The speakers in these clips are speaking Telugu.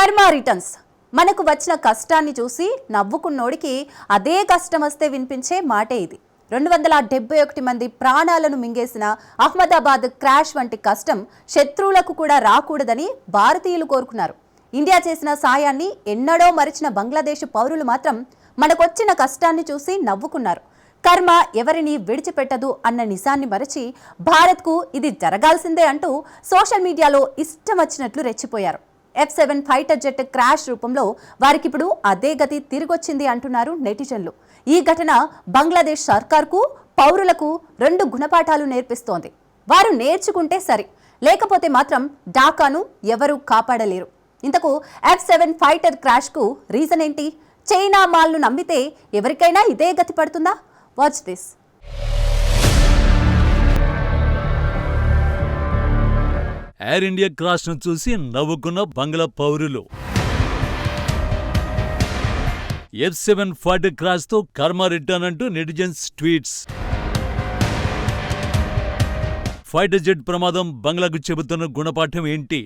కర్మ రిటర్న్స్. మనకు వచ్చిన కష్టాన్ని చూసి నవ్వుకున్నోడికి అదే కష్టం వస్తే వినిపించే మాటే ఇది. రెండు వందల డెబ్బై ఒకటి మంది ప్రాణాలను మింగేసిన అహ్మదాబాద్ క్రాష్ వంటి కష్టం శత్రువులకు కూడా రాకూడదని భారతీయులు కోరుకున్నారు. ఇండియా చేసిన సాయాన్ని ఎన్నడో మరిచిన బంగ్లాదేశ్ పౌరులు మాత్రం మనకొచ్చిన కష్టాన్ని చూసి నవ్వుకున్నారు. కర్మ ఎవరిని విడిచిపెట్టదు అన్న నిజాన్ని మరచి భారత్కు ఇది జరగాల్సిందే అంటూ సోషల్ మీడియాలో ఇష్టం వచ్చినట్లు రెచ్చిపోయారు. F seven fighter jet crash రూపంలో వారికిప్పుడు అదే గతి తిరిగొచ్చింది అంటున్నారు నెటిజన్లు. ఈ ఘటన బంగ్లాదేశ్ సర్కార్కు పౌరులకు రెండు గుణపాఠాలు నేర్పిస్తోంది. వారు నేర్చుకుంటే సరి లేకపోతే మాత్రం ఢాకాను ఎవరూ కాపాడలేరు. ఇంతకు ఎఫ్ సెవెన్ ఫైటర్ క్రాష్కు రీజన్ ఏంటి? చైనా మాల్ను నమ్మితే ఎవరికైనా ఇదే గతి పడుతుందా? వాచ్ దిస్ ఎయిర్ ఇండియా క్రాష్ను చూసి నవ్వుకున్న బంగ్లా పౌరులు. ఎఫ్ సెవెన్ ఫార్టీ క్రాష్తో కర్మ రిటర్న్ అంటూ నెటిజన్స్ ట్వీట్స్. ఫైటర్ జెట్ ప్రమాదం బంగ్లాకు చెబుతున్న గుణపాఠం ఏంటి?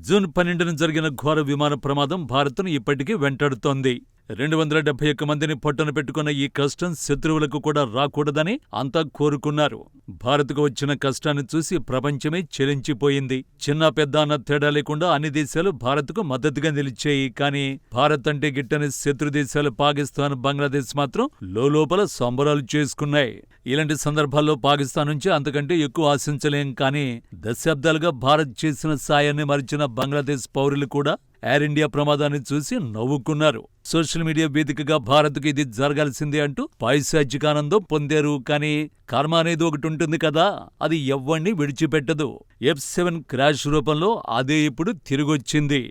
జూన్ పన్నెండున జరిగిన ఘోర విమాన ప్రమాదం భారత్ను ఇప్పటికీ వెంటాడుతోంది. రెండు వందల డెబ్బై ఒక్క మందిని పొట్టన పెట్టుకున్న ఈ కష్టం శత్రువులకు కూడా రాకూడదని అంతా కోరుకున్నారు. భారత్కు వచ్చిన కష్టాన్ని చూసి ప్రపంచమే చెలించిపోయింది. చిన్న పెద్ద అన్న తేడా లేకుండా అన్ని దేశాలు భారత్కు మద్దతుగా నిలిచాయి. కానీ భారత్ అంటే గిట్టని శత్రు దేశాలు పాకిస్తాన్ బంగ్లాదేశ్ మాత్రం లోపల సంబరాలు చేసుకున్నాయి. ఇలాంటి సందర్భాల్లో పాకిస్తాన్ నుంచి అంతకంటే ఎక్కువ ఆశించలేం కానీ దశాబ్దాలుగా భారత్ చేసిన సాయాన్ని మరిచిన బంగ్లాదేశ్ పౌరులు కూడా ఎయిర్ ఇండియా ప్రమాదాన్ని చూసి నవ్వుకున్నారు. సోషల్ మీడియా వేదికగా భారత్కు ఇది జరగాల్సిందే అంటూ పైశాచికానందం పొందారు. కానీ కర్మ అనేది ఒకటి ఉంటుంది కదా అది ఎవ్వణ్ణి విడిచిపెట్టదు. ఎఫ్ సెవెన్ క్రాష్ రూపంలో అదే ఇప్పుడు తిరిగొచ్చింది.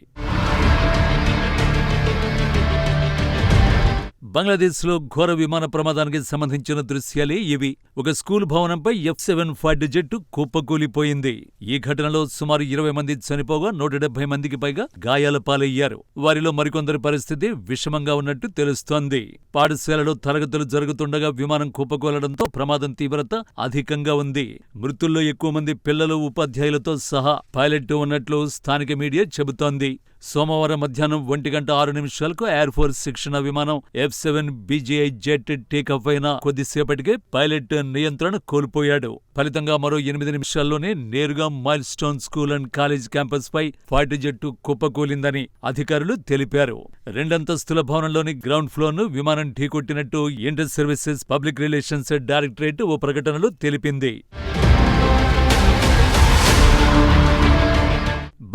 బంగ్లాదేశ్లో ఘోర విమాన ప్రమాదానికి సంబంధించిన దృశ్యాలే ఇవి. ఒక స్కూల్ భవనంపై ఎఫ్ సెవెన్ ఫైటర్ జెట్ కుప్పకూలిపోయింది. ఈ ఘటనలో సుమారు ఇరవై మంది చనిపోగా నూట డెబ్బై మందికి పైగా గాయాల పాలయ్యారు. వారిలో మరికొందరి పరిస్థితి విషమంగా ఉన్నట్టు తెలుస్తోంది. పాఠశాలలో తరగతులు జరుగుతుండగా విమానం కుప్పకూలడంతో ప్రమాదం తీవ్రత అధికంగా ఉంది. మృతుల్లో ఎక్కువ మంది పిల్లలు ఉపాధ్యాయులతో సహా. పైలట్ ఉన్నట్లు స్థానిక మీడియా చెబుతోంది. సోమవారం మధ్యాహ్నం ఒంటి గంట ఆరు నిమిషాలకు ఎయిర్ ఫోర్స్ శిక్షణ విమానం F seven BJI jet takeoff అయిన కొద్దిసేపటికే పైలట్ నియంత్రణ కోల్పోయాడు. ఫలితంగా మరో ఎనిమిది నిమిషాల్లోనే నేరుగా milestone school and college campus pi fighter jet కుప్పకూలిందని అధికారులు తెలిపారు. రెండంతస్తుల భవనంలోని గ్రౌండ్ ఫ్లోర్ను విమానం ఢీకొట్టినట్టు inter services public relations directorate ఓ ప్రకటనలో తెలిపింది.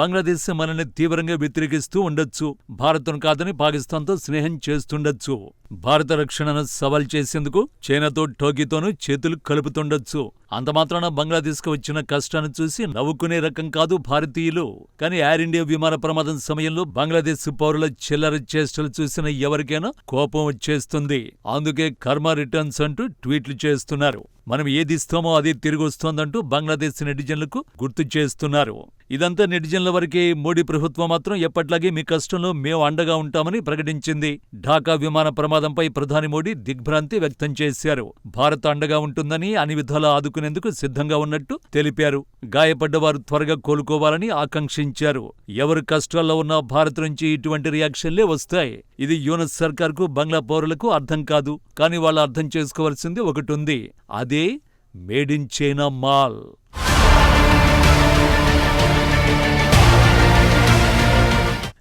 బంగ్లాదేశ్ మనల్ని తీవ్రంగా వ్యతిరేకిస్తూ ఉండొచ్చు. భారత్ను కాదని పాకిస్తాన్తో స్నేహం చేస్తుండొచ్చు. భారత రక్షణను సవాల్ చేసేందుకు చైనాతో టోకీతోనూ చేతులు కలుపుతుండొచ్చు. అంతమాత్రాన బంగ్లాదేశ్కు వచ్చిన కష్టాన్ని చూసి నవ్వుకునే రకం కాదు భారతీయులు. కానీ ఎయిర్ ఇండియా విమాన ప్రమాదం సమయంలో బంగ్లాదేశ్ పౌరుల చిల్లర చేష్టలు చూసిన ఎవరికైనా కోపం వచ్చేస్తుంది. అందుకే కర్మ రిటర్న్స్ అంటూ ట్వీట్లు చేస్తున్నారు. మనం ఏది ఇస్తామో అదే తిరిగి వస్తోందంటూ బంగ్లాదేశ్ నెటిజన్లకు గుర్తు చేస్తున్నారు. ఇదంతా నెటిజన్ల వరకే. మోడీ ప్రభుత్వం మాత్రం ఎప్పట్లాగే మీ కష్టంలో మేము అండగా ఉంటామని ప్రకటించింది. ఢాకా విమాన ప్రమాదం ఉగ్రవాదంపై ప్రధాని మోడీ దిగ్భ్రాంతి వ్యక్తం చేశారు. భారత్ అండగా ఉంటుందని అన్ని విధాలా ఆదుకునేందుకు సిద్ధంగా ఉన్నట్టు తెలిపారు. గాయపడ్డవారు త్వరగా కోలుకోవాలని ఆకాంక్షించారు. ఎవరు కష్టాల్లో ఉన్నా భారత్ నుంచి ఇటువంటి రియాక్షన్లే వస్తాయి. ఇది యూనస్ సర్కార్కు బంగ్లా పౌరులకు అర్థం కాదు. కానీ వాళ్ళు అర్థం చేసుకోవాల్సింది ఒకటి ఉంది. అదే మేడ్ ఇన్ చైనా మాల్.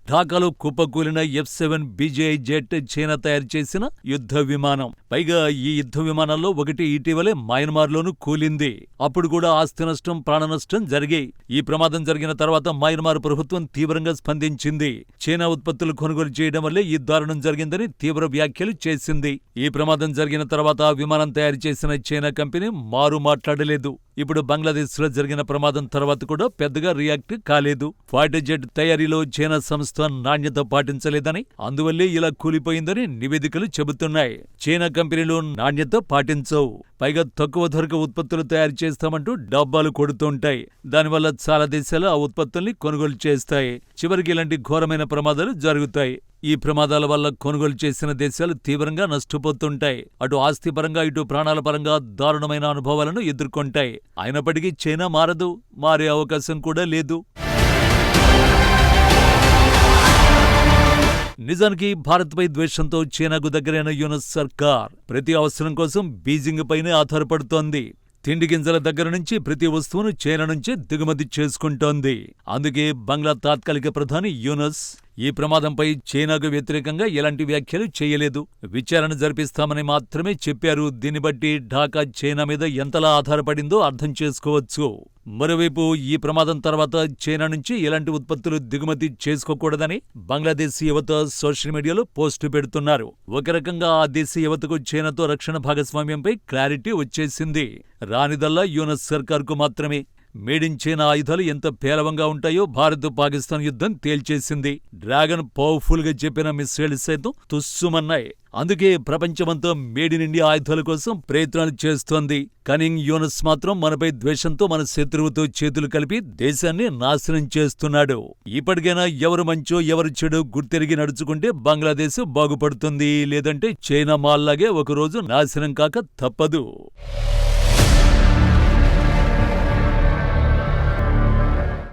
ఢాకాలో కుప్పకూలిన F seven BJI jet China తయారు చేసిన యుద్ధ విమానం. పైగా ఈ యుద్ధ విమానాల్లో ఒకటి ఇటీవలే మయన్మార్లోనూ కూలింది. అప్పుడు కూడా ఆస్తి నష్టం ప్రాణ నష్టం జరిగాయి. ఈ ప్రమాదం జరిగిన తర్వాత మయన్మార్ ప్రభుత్వం తీవ్రంగా స్పందించింది. చైనా ఉత్పత్తులు కొనుగోలు చేయడం వల్లే ఈ దారుణం జరిగిందని తీవ్ర వ్యాఖ్యలు చేసింది. ఈ ప్రమాదం జరిగిన తర్వాత ఆ విమానం తయారు చేసిన చైనా కంపెనీ మారు మాట్లాడలేదు. ఇప్పుడు బంగ్లాదేశ్లో జరిగిన ప్రమాదం తర్వాత కూడా పెద్దగా రియాక్ట్ కాలేదు. ఫైటర్ జెట్ తయారీలో చైనా సంస్థ నాణ్యత పాటించలేదని అందువల్లే ఇలా కూలిపోయిందని నివేదికలు చెబుతున్నాయి. చైనా కంపెనీలు నాణ్యత పాటించవు. పైగా తక్కువ ధరకు ఉత్పత్తులు తయారు చేస్తామంటూ డబ్బాలు కొడుతుంటాయి దానివల్ల చాలా దేశాలు ఆ ఉత్పత్తుల్ని కొనుగోలు చేస్తాయి. చివరికి ఇలాంటి ఘోరమైన ప్రమాదాలు జరుగుతాయి. ఈ ప్రమాదాల వల్ల కొనుగోలు చేసిన దేశాలు తీవ్రంగా నష్టపోతుంటాయి. అటు ఆస్తి పరంగా ఇటు ప్రాణాల పరంగా దారుణమైన అనుభవాలను ఎదుర్కొంటాయి. అయినప్పటికీ చైనా మారదు మారే అవకాశం కూడా లేదు. నిజానికి భారత్పై ద్వేషంతో చైనాకు దగ్గరైన యూనస్ సర్కార్ ప్రతి అవసరం కోసం బీజింగ్ పైనే ఆధారపడుతోంది. తిండి గింజల దగ్గర నుంచి ప్రతి వస్తువును చైనా నుంచే దిగుమతి చేసుకుంటోంది. అందుకే బంగ్లా తాత్కాలిక ప్రధాని యూనస్ ఈ ప్రమాదంపై చైనాకు వ్యతిరేకంగా ఎలాంటి వ్యాఖ్యలు చేయలేదు. విచారణ జరిపిస్తామని మాత్రమే చెప్పారు. దీన్ని బట్టి ఢాకా చైనా మీద ఎంతలా ఆధారపడిందో అర్థం చేసుకోవచ్చు. మరోవైపు ఈ ప్రమాదం తర్వాత చైనా నుంచి ఎలాంటి ఉత్పత్తులు దిగుమతి చేసుకోకూడదని బంగ్లాదేశ్ యువత సోషల్ మీడియాలో పోస్టు పెడుతున్నారు. ఒక రకంగా ఆ దేశ యువతకు చైనాతో రక్షణ భాగస్వామ్యంపై క్లారిటీ వచ్చేసింది. రానిదల్లా యూనస్ సర్కార్కు మాత్రమే మేడించిన ఆయుధాలు ఎంత పేలవంగా ఉంటాయో భారత్ పాకిస్తాన్ యుద్ధం తేల్చేసింది. డ్రాగన్ పవర్ఫుల్గా చెప్పిన మిస్సైల్స్ సైతం తుస్సుమన్నాయి. అందుకే ప్రపంచమంతా మేడ్ ఇన్ ఇండియా ఆయుధాల కోసం ప్రయత్నాలు చేస్తోంది. కనింగ్ యూనస్ మాత్రం మనపై ద్వేషంతో మన శత్రువుతో చేతులు కలిపి దేశాన్ని నాశనం చేస్తున్నాడు. ఇప్పటికైనా ఎవరు మంచో ఎవరు చెడు గుర్తెరిగి నడుచుకుంటే బంగ్లాదేశ్ బాగుపడుతుంది. లేదంటే చైనా మాల్లాగే ఒకరోజు నాశనం కాక తప్పదు.